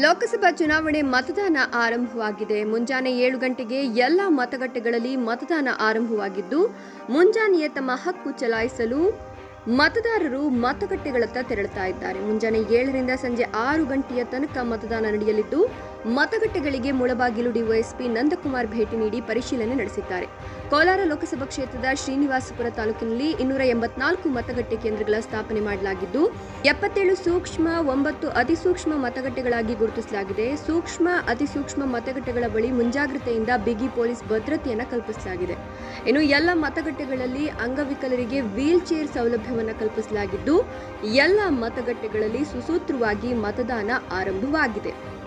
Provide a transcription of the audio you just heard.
ಲೋಕಸಭಾ ಚುನಾವಣೆ ಮತದಾನ ಆರಂಭವಾಗಿದೆ. ಮುಂಜಾನೆ ಏಳು ಗಂಟೆಗೆ ಎಲ್ಲ ಮತಗಟ್ಟೆಗಳಲ್ಲಿ ಮತದಾನ ಆರಂಭವಾಗಿದ್ದು, ಮುಂಜಾನೆಯೇ ತಮ್ಮ ಹಕ್ಕು ಚಲಾಯಿಸಲು ಮತದಾರರು ಮತಗಟ್ಟೆಗಳತ್ತ ತೆರಳುತ್ತಾ ಇದ್ದಾರೆ. ಮುಂಜಾನೆ ಏಳರಿಂದ ಸಂಜೆ ಆರು ಗಂಟೆಯ ತನಕ ಮತದಾನ ನಡೆಯಲಿದ್ದು ಮತಗಟ್ಟೆಗಳಿಗೆ ಮುಳಬಾಗಿಲು ಡಿವೈಎಸ್ಪಿ ನಂದಕುಮಾರ್ ಭೇಟಿ ನೀಡಿ ಪರಿಶೀಲನೆ ನಡೆಸಿದ್ದಾರೆ. ಕೋಲಾರ ಲೋಕಸಭಾ ಕ್ಷೇತ್ರದ ಶ್ರೀನಿವಾಸಪುರ ತಾಲೂಕಿನಲ್ಲಿ ಇನ್ನೂರ ಎಂಬತ್ನಾಲ್ಕು ಮತಗಟ್ಟೆ ಕೇಂದ್ರಗಳ ಸ್ಥಾಪನೆ ಮಾಡಲಾಗಿದ್ದು, ಎಪ್ಪತ್ತೇಳು ಸೂಕ್ಷ್ಮ, ಒಂಬತ್ತು ಅತಿಸೂಕ್ಷ್ಮ ಮತಗಟ್ಟೆಗಳಾಗಿ ಗುರುತಿಸಲಾಗಿದೆ. ಸೂಕ್ಷ್ಮ, ಅತಿಸೂಕ್ಷ್ಮ ಮತಗಟ್ಟೆಗಳ ಬಳಿ ಮುಂಜಾಗ್ರತೆಯಿಂದ ಬಿಗಿ ಪೊಲೀಸ್ ಭದ್ರತೆಯನ್ನು ಕಲ್ಪಿಸಲಾಗಿದೆ. ಇನ್ನು ಎಲ್ಲ ಮತಗಟ್ಟೆಗಳಲ್ಲಿ ಅಂಗವಿಕಲರಿಗೆ ವೀಲ್ ಚೇರ್ ಸೌಲಭ್ಯವನ್ನು ಕಲ್ಪಿಸಲಾಗಿದ್ದು, ಎಲ್ಲ ಮತಗಟ್ಟೆಗಳಲ್ಲಿ ಸುಸೂತ್ರವಾಗಿ ಮತದಾನ ಆರಂಭವಾಗಿದೆ.